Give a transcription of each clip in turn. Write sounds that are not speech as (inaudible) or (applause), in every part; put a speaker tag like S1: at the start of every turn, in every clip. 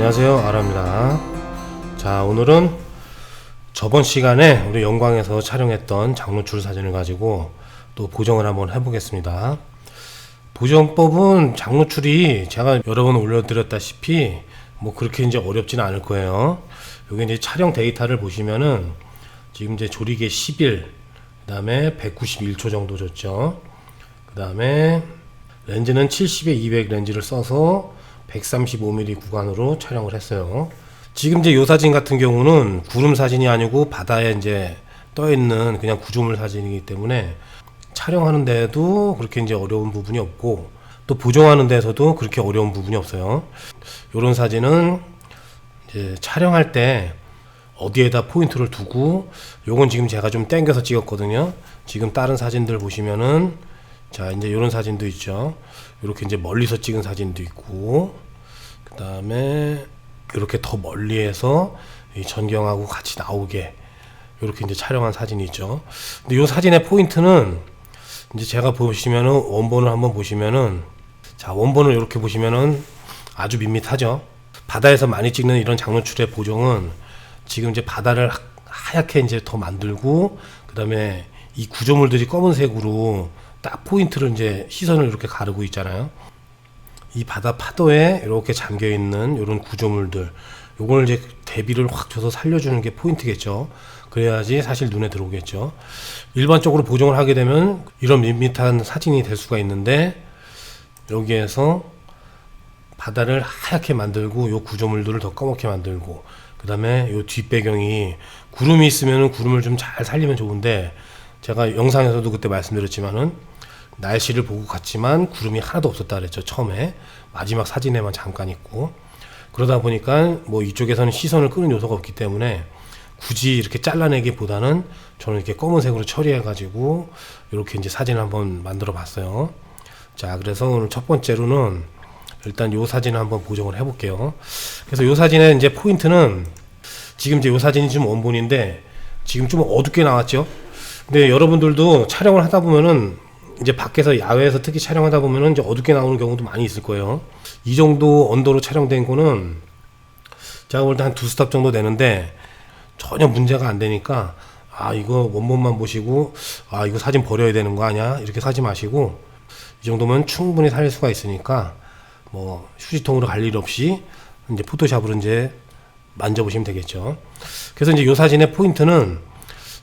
S1: 안녕하세요. 아라입니다. 자 오늘은 저번 시간에 우리 영광에서 촬영했던 장노출 사진을 가지고 또 보정을 한번 해보겠습니다. 보정법은 장노출이 제가 여러 번 올려드렸다시피 뭐 그렇게 이제 어렵지는 않을 거예요. 여기 이제 촬영 데이터를 보시면은 지금 이제 조리개 10일 그 다음에 191초 정도 줬죠. 그 다음에 렌즈는 70에 200 렌즈를 써서 135mm 구간으로 촬영을 했어요. 지금 이제 요 사진 같은 경우는 구름 사진이 아니고 바다에 이제 떠 있는 그냥 구조물 사진이기 때문에 촬영하는 데도 그렇게 이제 어려운 부분이 없고 또 보정하는 데서도 그렇게 어려운 부분이 없어요. 요런 사진은 이제 촬영할 때 어디에다 포인트를 두고 요건 지금 제가 좀 땡겨서 찍었거든요. 지금 다른 사진들 보시면은 자 이제 요런 사진도 있죠. 이렇게 이제 멀리서 찍은 사진도 있고 그 다음에 이렇게 더 멀리에서 이 전경하고 같이 나오게 이렇게 이제 촬영한 사진이 있죠. 근데 요 사진의 포인트는 이제 제가 보시면은 원본을 한번 보시면은 자 원본을 이렇게 보시면은 아주 밋밋하죠. 바다에서 많이 찍는 이런 장노출의 보정은 지금 이제 바다를 하- 하얗게 이제 더 만들고 그 다음에 이 구조물들이 검은색으로 딱 포인트를 이제 시선을 이렇게 가르고 있잖아요. 이 바다 파도에 이렇게 잠겨 있는 이런 구조물들, 요걸 이제 대비를 확 줘서 살려주는 게 포인트겠죠. 그래야지 사실 눈에 들어오겠죠. 일반적으로 보정을 하게 되면 이런 밋밋한 사진이 될 수가 있는데 여기에서 바다를 하얗게 만들고 요 구조물들을 더 검게 만들고 그 다음에 요 뒷배경이 구름이 있으면은 구름을 좀 잘 살리면 좋은데 제가 영상에서도 그때 말씀드렸지만은 날씨를 보고 갔지만 구름이 하나도 없었다 그랬죠 처음에 마지막 사진에만 잠깐 있고 그러다 보니까 뭐 이쪽에서는 시선을 끄는 요소가 없기 때문에 굳이 이렇게 잘라내기보다는 저는 이렇게 검은색으로 처리해 가지고 이렇게 이제 사진을 한번 만들어 봤어요 자 그래서 오늘 첫 번째로는 일단 요 사진을 한번 보정을 해 볼게요. 그래서 요 사진의 이제 포인트는 지금 이제 요 사진이 좀 원본인데 지금 좀 어둡게 나왔죠. 근데 여러분들도 촬영을 하다 보면은 이제 밖에서 야외에서 특히 촬영하다 보면은 이제 어둡게 나오는 경우도 많이 있을 거예요. 이 정도 언더로 촬영된 거는 제가 볼 때 한 두 스탑 정도 되는데 전혀 문제가 안 되니까 아 이거 원본만 보시고 아 이거 사진 버려야 되는 거 아니야 이렇게 사지 마시고 이 정도면 충분히 살릴 수가 있으니까 뭐 휴지통으로 갈 일 없이 이제 포토샵으로 이제 만져보시면 되겠죠. 그래서 이제 요 사진의 포인트는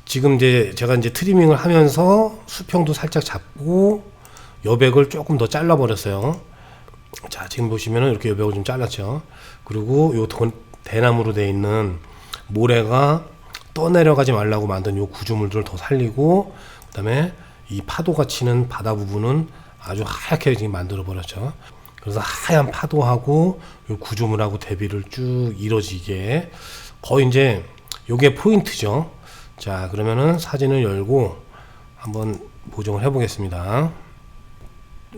S1: 지금 이제 제가 이제 트리밍을 하면서 수평도 살짝 잡고 여백을 조금 더 잘라 버렸어요. 자 지금 보시면은 이렇게 여백을 좀 잘랐죠. 그리고 요 돈- 대나무로 돼 있는 모래가 떠내려가지 말라고 만든 요 구조물들을 더 살리고 그다음에 이 파도가 치는 바다 부분은 아주 하얗게 지금 만들어 버렸죠. 그래서 하얀 파도하고 요 구조물하고 대비를 쭉 이뤄지게 거의 이제 요게 포인트죠. 자 그러면은 사진을 열고 한번 보정을 해 보겠습니다.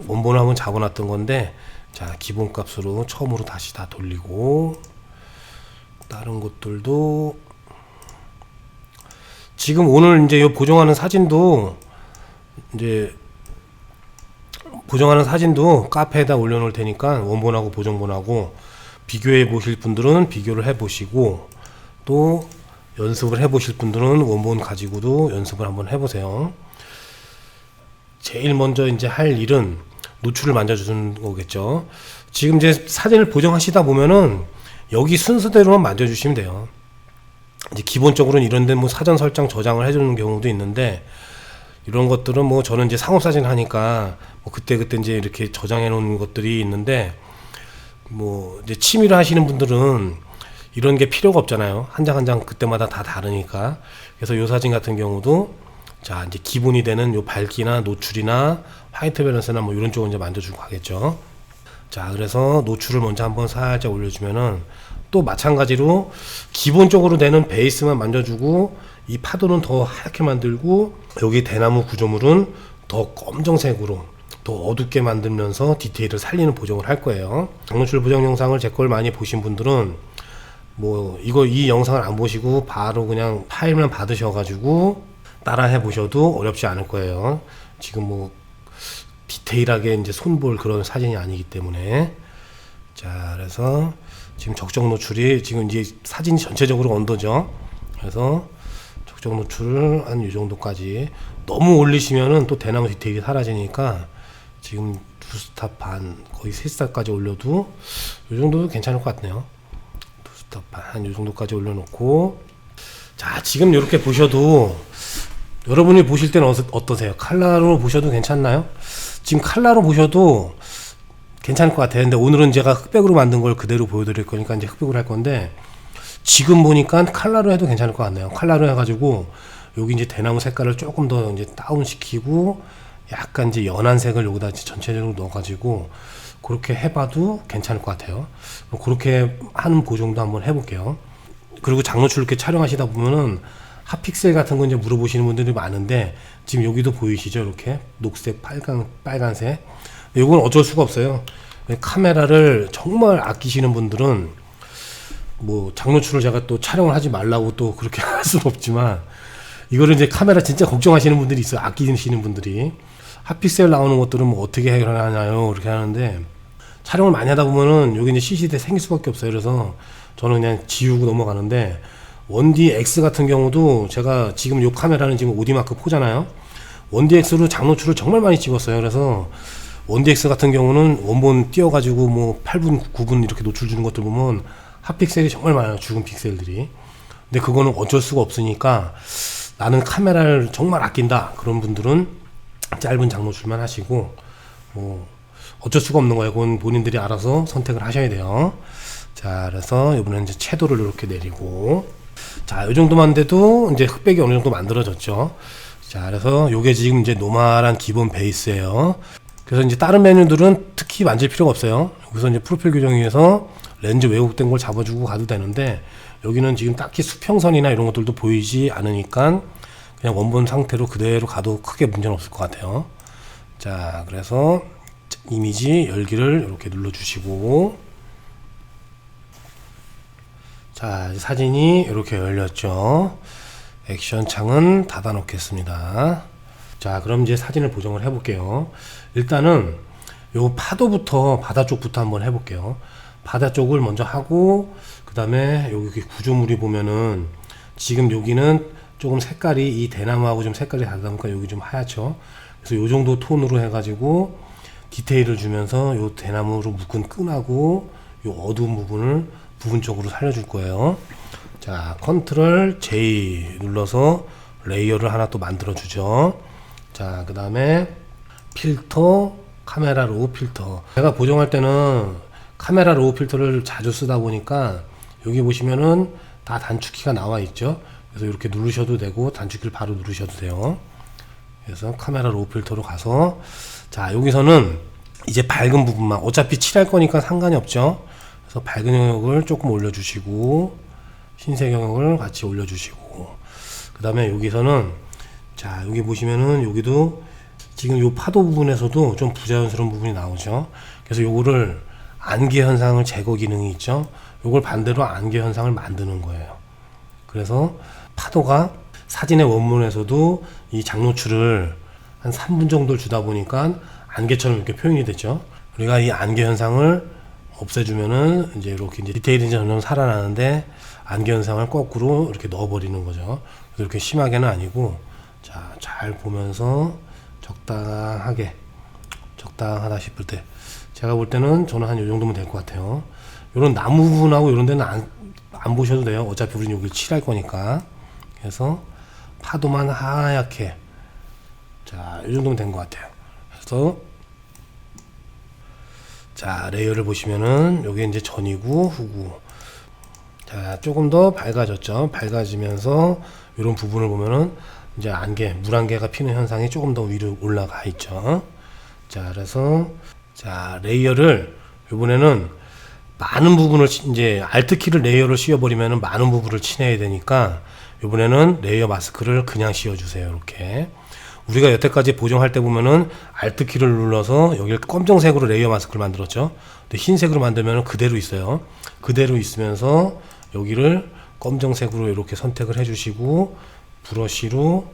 S1: 원본을 한번 잡아놨던 건데 자 기본값으로 처음으로 다시 다 돌리고 다른 것들도 지금 오늘 이제 요 보정하는 사진도 이제 보정하는 사진도 카페에다 올려놓을 테니까 원본하고 보정본하고 비교해 보실 분들은 비교를 해 보시고 또 연습을 해 보실 분들은 원본 가지고도 연습을 한번 해 보세요. 제일 먼저 이제 할 일은 노출을 만져주는 거겠죠. 지금 이제 사진을 보정하시다 보면은 여기 순서대로만 만져주시면 돼요. 이제 기본적으로는 이런 데 뭐 사전 설정 저장을 해주는 경우도 있는데 이런 것들은 뭐 저는 이제 상업 사진 하니까 뭐 그때 그때 이제 이렇게 저장해 놓은 것들이 있는데 뭐 이제 취미로 하시는 분들은 이런 게 필요가 없잖아요. 한 장 한 장 그때마다 다 다르니까. 그래서 요 사진 같은 경우도 자 이제 기본이 되는 요 밝기나 노출이나 화이트 밸런스나 뭐 이런 쪽은 이제 만져주고 가겠죠. 자 그래서 노출을 먼저 한번 살짝 올려주면은 또 마찬가지로 기본적으로 되는 베이스만 만져주고 이 파도는 더 하얗게 만들고 여기 대나무 구조물은 더 검정색으로 더 어둡게 만들면서 디테일을 살리는 보정을 할 거예요. 장노출 보정 영상을 제 걸 많이 보신 분들은 뭐 이거 이 영상을 안 보시고 바로 그냥 파일만 받으셔가지고 따라 해보셔도 어렵지 않을 거예요. 지금 뭐 디테일하게 이제 손볼 그런 사진이 아니기 때문에 자 그래서 지금 적정 노출이 지금 이제 사진 전체적으로 온도죠. 그래서 적정 노출을 한 이 정도까지 너무 올리시면은 또 대나무 디테일이 사라지니까 지금 두 스탑 반 거의 세 스탑까지 올려도 이 정도도 괜찮을 것 같네요. 두 스탑 반이 정도까지 올려놓고 자 지금 이렇게 보셔도 여러분이 보실 때는 어떠, 어떠세요? 칼라로 보셔도 괜찮나요? 지금 칼라로 보셔도 괜찮을 것 같아요. 근데 오늘은 제가 흑백으로 만든 걸 그대로 보여드릴 거니까 이제 흑백으로 할 건데 지금 보니까 칼라로 해도 괜찮을 것 같네요. 칼라로 해가지고 여기 이제 대나무 색깔을 조금 더 이제 다운 시키고 약간 이제 연한 색을 여기다 전체적으로 넣어가지고 그렇게 해봐도 괜찮을 것 같아요. 뭐 그렇게 하는 보정도 한번 해볼게요. 그리고 장노출 이렇게 촬영하시다 보면은 핫픽셀 같은 거 이제 물어보시는 분들이 많은데 지금 여기도 보이시죠? 이렇게 녹색, 빨간, 빨간색. 이건 어쩔 수가 없어요. 카메라를 정말 아끼시는 분들은 뭐 장노출을 제가 또 촬영을 하지 말라고 또 그렇게 (laughs) 할 수는 없지만 이거를 이제 카메라 진짜 걱정하시는 분들이 있어요. 아끼시는 분들이 핫픽셀 나오는 것들은 뭐 어떻게 해결하나요? 그렇게 하는데 촬영을 많이 하다 보면은 여기 이제 CCD 생길 수밖에 없어요. 그래서 저는 그냥 지우고 넘어가는데 원디 X 같은 경우도 제가 지금 요 카메라는 지금 오디마크 4잖아요. 원디 X로 장노출을 정말 많이 찍었어요. 그래서 원디 X 같은 경우는 원본 띄워가지고 뭐 8분, 9분 이렇게 노출 주는 것들 보면 핫픽셀이 정말 많아요. 죽은 픽셀들이. 근데 그거는 어쩔 수가 없으니까 나는 카메라를 정말 아낀다. 그런 분들은 짧은 장노출만 하시고 뭐 어쩔 수가 없는 거예요. 그건 본인들이 알아서 선택을 하셔야 돼요. 자, 그래서 이번에는 이제 채도를 이렇게 내리고 자, 이 정도만 돼도 이제 흑백이 어느 정도 만들어졌죠. 자, 그래서 요게 지금 이제 노멀한 기본 베이스예요. 그래서 이제 다른 메뉴들은 특히 만질 필요가 없어요. 여기서 이제 프로필 규정에서 렌즈 왜곡된 걸 잡아주고 가도 되는데 여기는 지금 딱히 수평선이나 이런 것들도 보이지 않으니까 그냥 원본 상태로 그대로 가도 크게 문제는 없을 것 같아요. 자, 그래서 이미지 열기를 이렇게 눌러주시고 자, 사진이 이렇게 열렸죠. 액션 창은 닫아 놓겠습니다. 자, 그럼 이제 사진을 보정을 해볼게요. 일단은 요 파도부터 바다 쪽부터 한번 해볼게요. 바다 쪽을 먼저 하고 그 다음에 여기 구조물이 보면은 지금 여기는 조금 색깔이 이 대나무하고 좀 색깔이 다르다 보니까 여기 좀 하얗죠. 그래서 요 정도 톤으로 해가지고 디테일을 주면서 요 대나무로 묶은 끈하고 요 어두운 부분을 부분적으로 살려줄 거예요. 자, 컨트롤 J 눌러서 레이어를 하나 또 만들어 주죠. 자, 그 다음에 필터, 카메라 로우 필터. 제가 보정할 때는 카메라 로우 필터를 자주 쓰다 보니까 여기 보시면은 다 단축키가 나와 있죠. 그래서 이렇게 누르셔도 되고 단축키를 바로 누르셔도 돼요. 그래서 카메라 로우 필터로 가서 자, 여기서는 이제 밝은 부분만 어차피 칠할 거니까 상관이 없죠. 그래서 밝은 영역을 조금 올려주시고 흰색 영역을 같이 올려주시고 그 다음에 여기서는 자 여기 보시면은 여기도 지금 요 파도 부분에서도 좀 부자연스러운 부분이 나오죠 그래서 요거를 안개 현상을 제거 기능이 있죠 요걸 반대로 안개 현상을 만드는 거예요 그래서 파도가 사진의 원문에서도 이 장노출을 한 3분 정도를 주다 보니까 안개처럼 이렇게 표현이 되죠 우리가 이 안개 현상을 없애주면은 이제 이렇게 이제 디테일이 점점 살아나는데 안개 현상을 거꾸로 이렇게 넣어버리는 거죠. 이렇게 심하게는 아니고 자 잘 보면서 적당하게 적당하다 싶을 때 제가 볼 때는 저는 한 이 정도면 될 것 같아요. 이런 나무 부분하고 이런 데는 안, 안 보셔도 돼요. 어차피 우리는 여기 칠할 거니까. 그래서 파도만 하얗게 자, 이 정도면 된 것 같아요. 그래서 자, 레이어를 보시면은 여기 이제 전이고 후고. 자, 조금 더 밝아졌죠. 밝아지면서 이런 부분을 보면은 이제 안개, 물안개가 피는 현상이 조금 더 위로 올라가 있죠. 자, 그래서 자, 레이어를 이번에는 많은 부분을 치- 이제 알트 키를 레이어를 씌워 버리면은 많은 부분을 칠해야 되니까 이번에는 레이어 마스크를 그냥 씌워 주세요. 이렇게. 우리가 여태까지 보정할 때 보면은 알트 키를 눌러서 여기를 검정색으로 레이어 마스크를 만들었죠. 근데 흰색으로 만들면 그대로 있어요. 그대로 있으면서 여기를 검정색으로 이렇게 선택을 해주시고 브러쉬로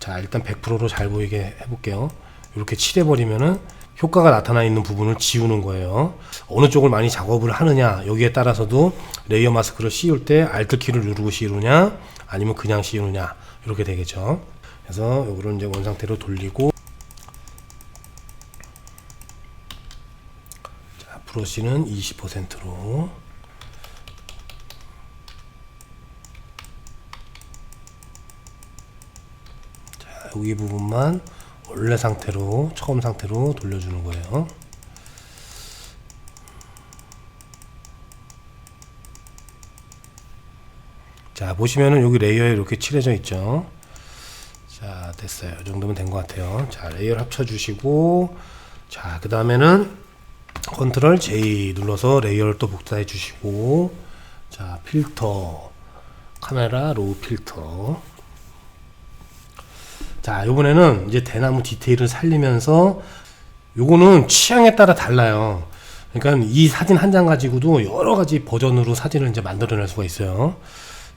S1: 자 일단 100%로 잘 보이게 해볼게요. 이렇게 칠해버리면은 효과가 나타나 있는 부분을 지우는 거예요. 어느 쪽을 많이 작업을 하느냐 여기에 따라서도 레이어 마스크를 씌울 때 Alt 키를 누르고 씌우느냐 아니면 그냥 씌우느냐 이렇게 되겠죠. 그래서 요거를 이제 원 상태로 돌리고 자, 브러쉬는 20%로 자, 여기 부분만 원래 상태로 처음 상태로 돌려주는 거예요. 자 보시면은 여기 레이어에 이렇게 칠해져 있죠. 자 됐어요. 이 정도면 된 것 같아요. 자 레이어를 합쳐 주시고 자 그 다음에는 컨트롤 J 눌러서 레이어를 또 복사해 주시고 자 필터 카메라 로우 필터 자, 요번에는 이제 대나무 디테일을 살리면서 요거는 취향에 따라 달라요. 그러니까 이 사진 한 장 가지고도 여러 가지 버전으로 사진을 이제 만들어낼 수가 있어요.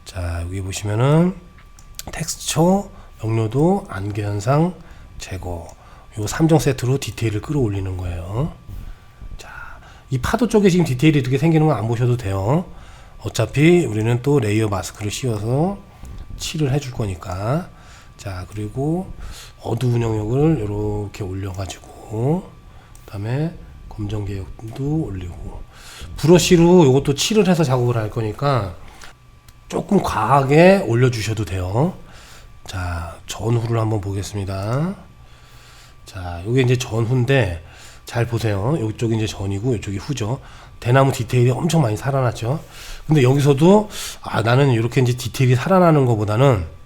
S1: 자, 여기 보시면은 텍스처, 명료도, 안개 현상, 제거. 요 3종 세트로 디테일을 끌어올리는 거예요. 자, 이 파도 쪽에 지금 디테일이 이렇게 생기는 거안 보셔도 돼요. 어차피 우리는 또 레이어 마스크를 씌워서 칠을 해줄 거니까. 자, 그리고 어두운 영역을 이렇게 올려가지고, 그 다음에 검정 계역도 올리고, 브러쉬로 이것도 칠을 해서 작업을 할 거니까 조금 과하게 올려주셔도 돼요. 자, 전후를 한번 보겠습니다. 자, 요게 이제 전후인데, 잘 보세요. 이쪽이 이제 전이고, 이쪽이 후죠. 대나무 디테일이 엄청 많이 살아났죠. 근데 여기서도, 아, 나는 이렇게 이제 디테일이 살아나는 것보다는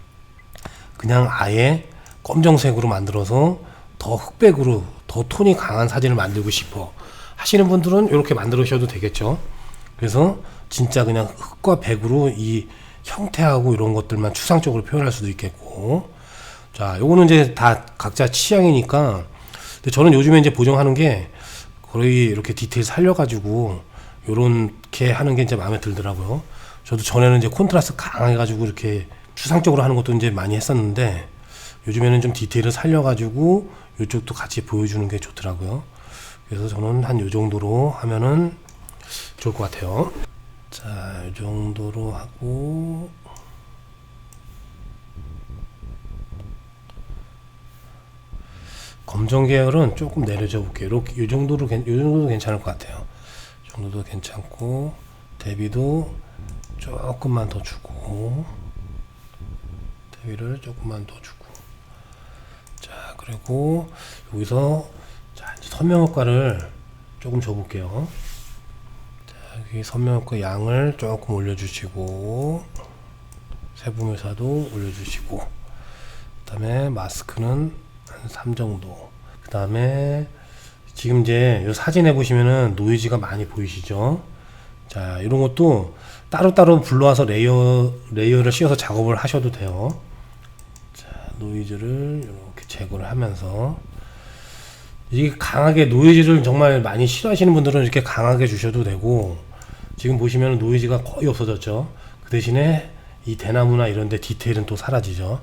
S1: 그냥 아예 검정색으로 만들어서 더 흑백으로 더 톤이 강한 사진을 만들고 싶어 하시는 분들은 이렇게 만들으셔도 되겠죠. 그래서 진짜 그냥 흑과 백으로 이 형태하고 이런 것들만 추상적으로 표현할 수도 있겠고. 자, 요거는 이제 다 각자 취향이니까. 근데 저는 요즘에 이제 보정하는 게 거의 이렇게 디테일 살려가지고 요렇게 하는 게 이제 마음에 들더라고요. 저도 전에는 이제 콘트라스트 강해가지고 이렇게 추상적으로 하는 것도 이제 많이 했었는데 요즘에는 좀 디테일을 살려가지고 이쪽도 같이 보여주는 게 좋더라고요. 그래서 저는 한 요 정도로 하면은 좋을 것 같아요. 자, 이 정도로 하고 검정 계열은 조금 내려져 볼게요. 이렇게 이 정도로 괜- 이 정도도 괜찮을 것 같아요. 이 정도도 괜찮고 대비도 조금만 더 주고 대비를 조금만 더 주고 자 그리고 여기서 자 이제 선명 효과를 조금 줘볼게요. 자 여기 선명 효과 양을 조금 올려주시고 세부 묘사도 올려주시고 그 다음에 마스크는 한 3 정도. 그 다음에 지금 이제 이 사진에 보시면은 노이즈가 많이 보이시죠? 자, 이런 것도 따로따로 불러와서 레이어 레이어를 씌워서 작업을 하셔도 돼요. 자, 노이즈를 이렇게 제거를 하면서 이게 강하게 노이즈를 정말 많이 싫어하시는 분들은 이렇게 강하게 주셔도 되고 지금 보시면 노이즈가 거의 없어졌죠. 그 대신에 이 대나무나 이런 데 디테일은 또 사라지죠.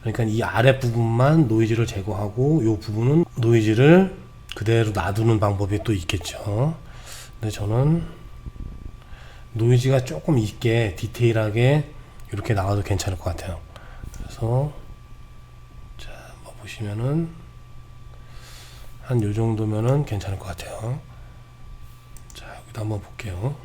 S1: 그러니까 이 아랫 부분만 노이즈를 제거하고 이 부분은 노이즈를 그대로 놔두는 방법이 또 있겠죠. 근데 저는 노이즈가 조금 있게 디테일하게 이렇게 나와도 괜찮을 것 같아요. 그래서 보시면은 한 요 정도면은 괜찮을 것 같아요. 자, 여기도 한번 볼게요.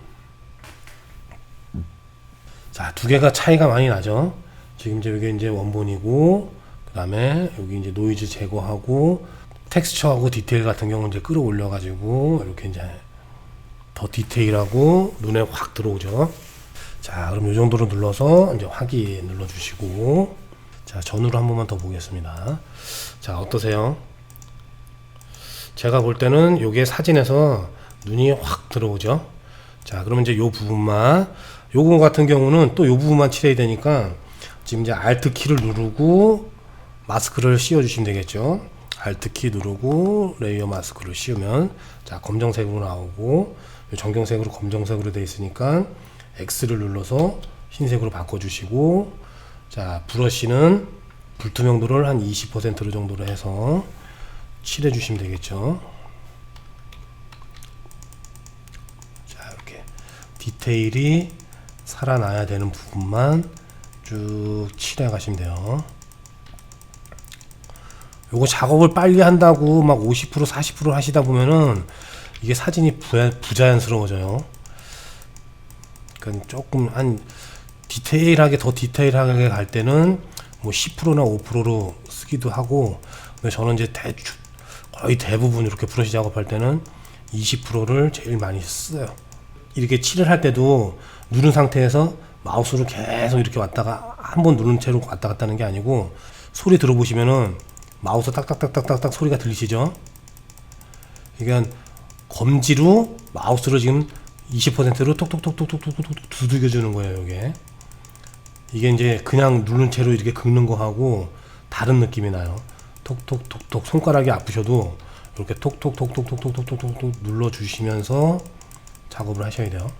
S1: 자, 두 개가 차이가 많이 나죠. 지금 이제 이게 이제 원본이고, 그 다음에 여기 이제 노이즈 제거하고, 텍스처하고 디테일 같은 경우는 이제 끌어올려 가지고, 이렇게 이제 더 디테일하고 눈에 확 들어오죠. 자, 그럼 이 정도로 눌러서 이제 확인 눌러 주시고, 자, 전후로 한 번만 더 보겠습니다. 자, 어떠세요? 제가 볼 때는 요게 사진에서 눈이 확 들어오죠. 자, 그러면 이제 요 부분만, 요거 같은 경우는 또 요 부분만 칠해야 되니까 지금 이제 Alt 키를 누르고 마스크를 씌워 주시면 되겠죠. Alt 키 누르고 레이어 마스크를 씌우면 자, 검정색으로 나오고 요 정경색으로 검정색으로 돼 있으니까 X를 눌러서 흰색으로 바꿔 주시고 자, 브러쉬는 불투명도를 한 20%로 정도로 해서 칠해 주시면 되겠죠. 자, 이렇게 디테일이 살아나야 되는 부분만 쭉 칠해 가시면 돼요. 요거 작업을 빨리 한다고 막 50% 40% 하시다 보면은 이게 사진이 부자, 부자연스러워져요. 그러니까 조금 한 디테일하게 더 디테일하게 갈 때는 뭐 10%나 5%로 쓰기도 하고 근데 저는 이제 대충 거의 대부분 이렇게 브러쉬 작업할 때는 20%를 제일 많이 써요. 이렇게 칠을 할 때도 누른 상태에서 마우스를 계속 이렇게 왔다가 한 번 누른 채로 왔다 갔다 하는 게 아니고 소리 들어보시면은 마우스 딱딱딱딱딱딱 소리가 들리시죠? 그러니까 검지로 마우스를 지금 20%로 톡톡톡톡톡톡톡 두들겨 주는 거예요, 이게. 이게 이제 그냥 누른 채로 이렇게 긁는 거하고 다른 느낌이 나요. 톡톡톡톡 손가락이 아프셔도 이렇게 톡톡톡톡톡톡톡톡톡 눌러 주시면서 작업을 하셔야 돼요.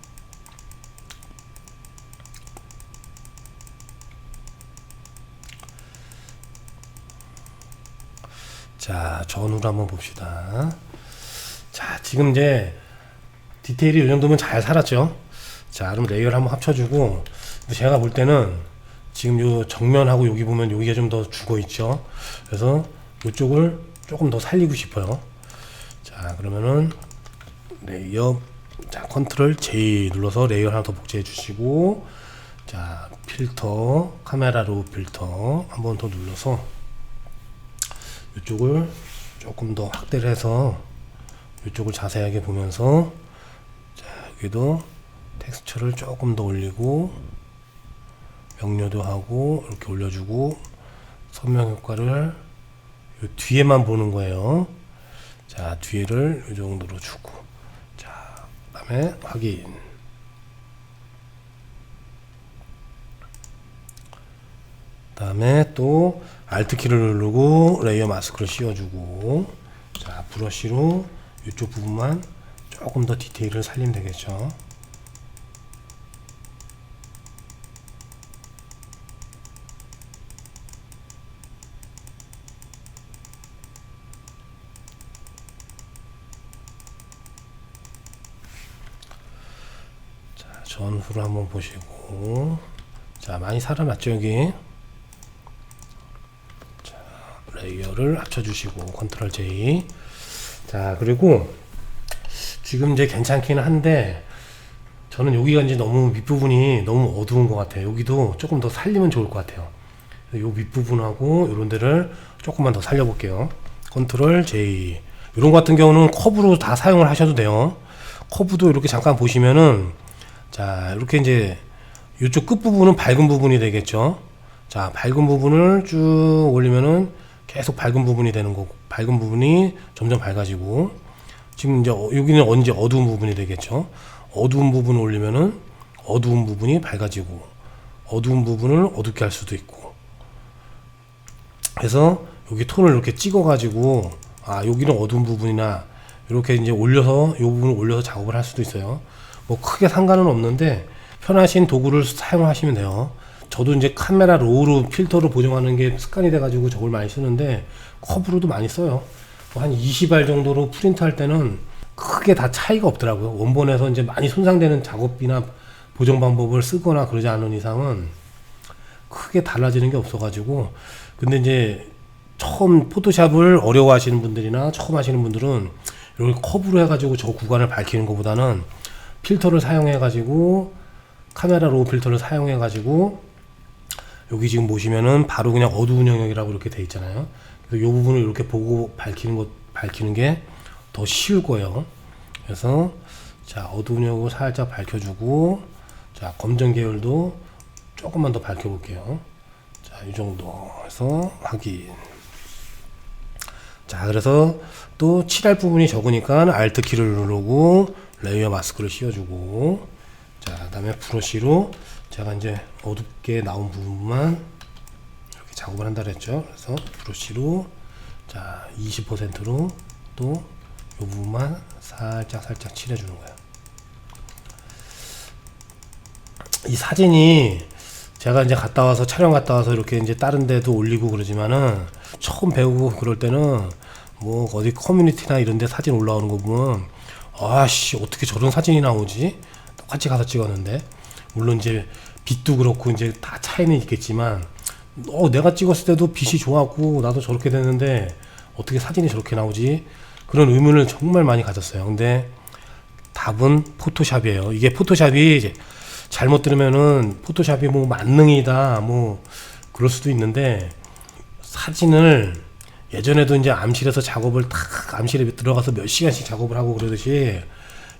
S1: 자, 전후를 한번 봅시다. 자, 지금 이제 디테일이 이 정도면 잘 살았죠? 자, 그럼 레이어를 한번 합쳐주고, 근데 제가 볼 때는 지금 요 정면하고 여기 보면 여기가 좀 더 죽어 있죠? 그래서 이쪽을 조금 더 살리고 싶어요. 자, 그러면은 레이어, 자, 컨트롤 J 눌러서 레이어 하나 더 복제해 주시고, 자, 필터, 카메라로 필터 한 번 더 눌러서 이쪽을 조금 더 확대를 해서 이쪽을 자세하게 보면서 자 여기도 텍스처를 조금 더 올리고 명료도 하고 이렇게 올려주고 선명 효과를 요 뒤에만 보는 거예요. 자 뒤에를 이 정도로 주고 자 그다음에 확인 그다음에 또 알트 키를 누르고 레이어 마스크를 씌워주고 자 브러쉬로 이쪽 부분만 조금 더 디테일을 살리면 되겠죠. 자 전후를 한번 보시고. 자 많이 살아났죠 여기. 레이어를 합쳐주시고 컨트롤 J. 자 그리고 지금 이제 괜찮기는 한데 저는 여기가 이제 너무 밑부분이 너무 어두운 것 같아요. 여기도 조금 더 살리면 좋을 것 같아요. 요 밑부분하고 이런 데를 조금만 더 살려볼게요. 컨트롤 J. 이런 것 같은 경우는 커브로 다 사용을 하셔도 돼요. 커브도 이렇게 잠깐 보시면은 자 이렇게 이제 이쪽 끝부분은 밝은 부분이 되겠죠? 자 밝은 부분을 쭉 올리면은 계속 밝은 부분이 되는 거고 밝은 부분이 점점 밝아지고 지금 이제 어- 여기는 언제 어두운 부분이 되겠죠? 어두운 부분을 올리면은 어두운 부분이 밝아지고 어두운 부분을 어둡게 할 수도 있고. 그래서 여기 톤을 이렇게 찍어 가지고 아 여기는 어두운 부분이나 이렇게 이제 올려서 이 부분을 올려서 작업을 할 수도 있어요 뭐 크게 상관은 없는데 편하신 도구를 사용하시면 돼요 저도 이제 카메라 로우로 필터로 보정하는 게 습관이 돼가지고 저걸 많이 쓰는데 컵으로도 많이 써요. 뭐 한 20알 정도로 프린트 할 때는 크게 다 차이가 없더라고요. 원본에서 이제 많이 손상되는 작업이나 보정 방법을 쓰거나 그러지 않은 이상은 크게 달라지는 게 없어가지고 근데 이제 처음 포토샵을 어려워하시는 분들이나 처음 하시는 분들은 이렇게 컵으로 해가지고 저 구간을 밝히는 것보다는 필터를 사용해 가지고 카메라 로우 필터를 사용해 가지고 여기 지금 보시면은 바로 그냥 어두운 영역이라고 이렇게 돼 있잖아요. 그래서 이 부분을 이렇게 보고 밝히는 것 밝히는 게 더 쉬울 거예요. 그래서 자 어두운 영역을 살짝 밝혀주고 자 검정 계열도 조금만 더 밝혀 볼게요. 자이 정도 해서 확인. 자 그래서 또 칠할 부분이 적으니까 알트 키를 누르고 레이어 마스크를 씌워주고 자 그다음에 브러쉬로 제가 이제 어둡게 나온 부분만 이렇게 작업을 한다 그랬죠. 그래서 브러쉬로 자 20%로 또 이 부분만 살짝 살짝 칠해주는 거예요. 이 사진이 제가 이제 갔다 와서 촬영 갔다 와서 이렇게 이제 다른 데도 올리고 그러지만은 처음 배우고 그럴 때는 뭐 어디 커뮤니티나 이런 데 사진 올라오는 거 보면 아씨 어떻게 저런 사진이 나오지? 똑같이 가서 찍었는데. 물론 이제 빛도 그렇고 이제 다 차이는 있겠지만 어 내가 찍었을 때도 빛이 좋았고 나도 저렇게 됐는데 어떻게 사진이 저렇게 나오지? 그런 의문을 정말 많이 가졌어요. 근데 답은 포토샵이에요. 이게 포토샵이 이제 잘못 들으면은 포토샵이 뭐 만능이다 뭐 그럴 수도 있는데 사진을 예전에도 이제 암실에서 작업을 탁 암실에 들어가서 몇 시간씩 작업을 하고 그러듯이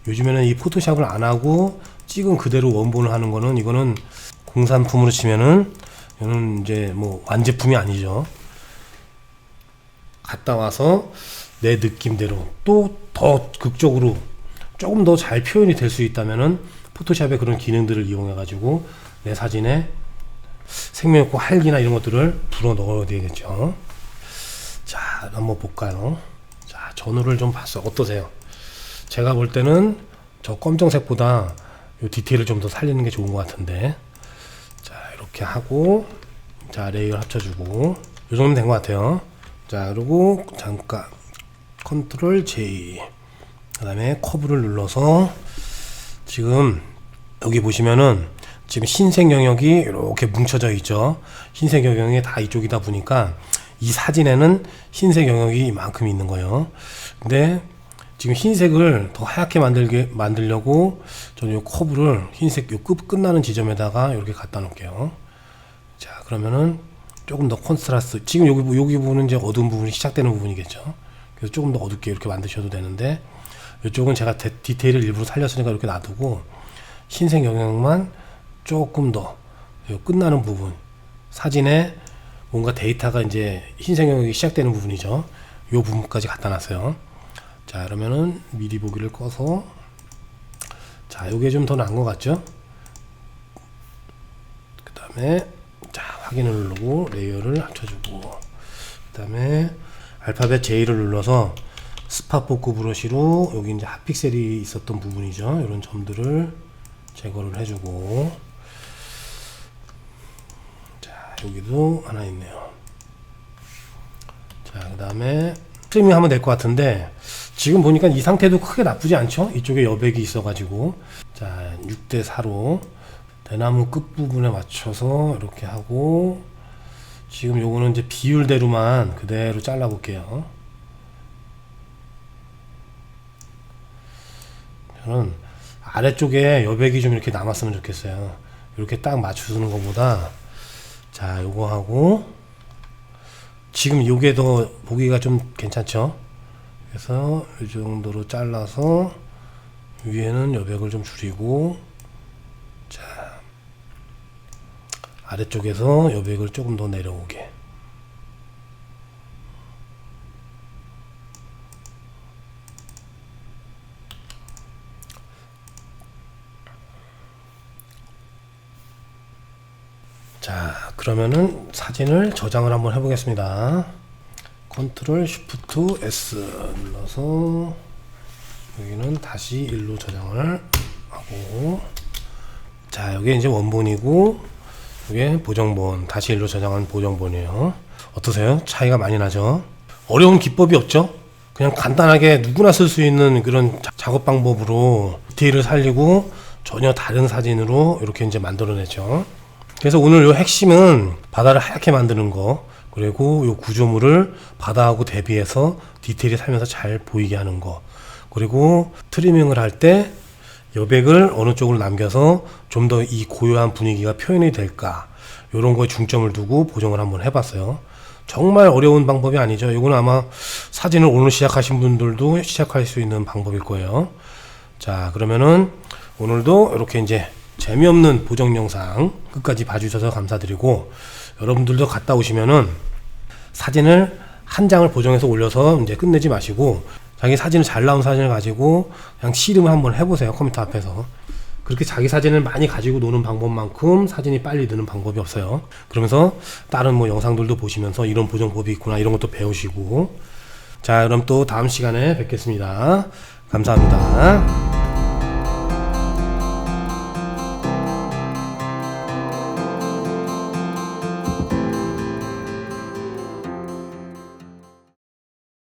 S1: 요즘에는 이 포토샵을 안 하고 찍은 그대로 원본을 하는 거는 이거는 공산품으로 치면은 이거는 이제 뭐 완제품이 아니죠. 갔다 와서 내 느낌대로 또 더 극적으로 조금 더 잘 표현이 될 수 있다면은 포토샵의 그런 기능들을 이용해 가지고 내 사진에 생명 있고 활기나 이런 것들을 불어 넣어야 되겠죠. 자, 한번 볼까요? 자, 전후를 좀 봤어. 어떠세요? 제가 볼 때는 저 검정색보다 요 디테일을 좀 더 살리는 게 좋은 것 같은데. 자, 이렇게 하고, 자, 레이어 합쳐주고, 요 정도면 된 것 같아요. 자, 그리고 잠깐, 컨트롤 J. 그 다음에 커브를 눌러서, 지금, 여기 보시면은, 지금 흰색 영역이 이렇게 뭉쳐져 있죠. 흰색 영역이 다 이쪽이다 보니까 이 사진에는 흰색 영역이 이만큼 있는 거예요. 근데 지금 흰색을 더 하얗게 만들게 만들려고 저는 이 커브를 흰색 요끝 끝나는 지점에다가 이렇게 갖다 놓을게요. 자 그러면은 조금 더 콘트라스트 지금 여기 부- 여기 부분은 이제 어두운 부분이 시작되는 부분이겠죠. 그래서 조금 더 어둡게 이렇게 만드셔도 되는데 이쪽은 제가 데, 디테일을 일부러 살렸으니까 이렇게 놔두고 흰색 영역만 조금 더요 끝나는 부분 사진에 뭔가 데이터가 이제 흰색 영역이 시작되는 부분이죠. 요 부분까지 갖다 놨어요. 자, 그러면은 미리 보기를 꺼서 자, 요게 좀 더 나은 것 같죠? 그 다음에 자, 확인을 누르고 레이어를 합쳐주고 그 다음에 알파벳 J를 눌러서 스팟 복구 브러쉬로 여기 이제 핫픽셀이 있었던 부분이죠. 이런 점들을 제거를 해주고 자, 여기도 하나 있네요. 자, 그 다음에 트리밍 하면 될 것 같은데 지금 보니까 이 상태도 크게 나쁘지 않죠? 이쪽에 여백이 있어가지고 자, 6대 4로 대나무 끝부분에 맞춰서 이렇게 하고 지금 요거는 이제 비율대로만 그대로 잘라 볼게요. 저는 아래쪽에 여백이 좀 이렇게 남았으면 좋겠어요. 이렇게 딱 맞추는 것보다 자, 요거 하고 지금 요게 더 보기가 좀 괜찮죠? 그래서 이 정도로 잘라서 위에는 여백을 좀 줄이고 자 아래쪽에서 여백을 조금 더 내려오게 자 그러면은 사진을 저장을 한번 해보겠습니다 컨트롤 쉬프트 S 눌러서 여기는 다시 1로 저장을 하고 자 여기 이제 원본이고 이게 보정본 다시 1로 저장한 보정본이에요 어떠세요? 차이가 많이 나죠? 어려운 기법이 없죠? 그냥 간단하게 누구나 쓸 수 있는 그런 자- 작업 방법으로 디테일을 살리고 전혀 다른 사진으로 이렇게 이제 만들어내죠. 그래서 오늘 요 핵심은 바다를 하얗게 만드는 거 그리고 요 구조물을 바다하고 대비해서 디테일이 살면서 잘 보이게 하는 거 그리고 트리밍을 할 때 여백을 어느 쪽으로 남겨서 좀 더 이 고요한 분위기가 표현이 될까 이런 거에 중점을 두고 보정을 한번 해봤어요. 정말 어려운 방법이 아니죠. 이거는 아마 사진을 오늘 시작하신 분들도 시작할 수 있는 방법일 거예요. 자, 그러면은 오늘도 이렇게 이제 재미없는 보정 영상 끝까지 봐주셔서 감사드리고 여러분들도 갔다 오시면은 사진을 한 장을 보정해서 올려서 이제 끝내지 마시고 자기 사진을 잘 나온 사진을 가지고 그냥 씨름을 한번 해보세요 컴퓨터 앞에서. 그렇게 자기 사진을 많이 가지고 노는 방법만큼 사진이 빨리 느는 방법이 없어요. 그러면서 다른 뭐 영상들도 보시면서 이런 보정법이 있구나 이런 것도 배우시고. 자 그럼 또 다음 시간에 뵙겠습니다. 감사합니다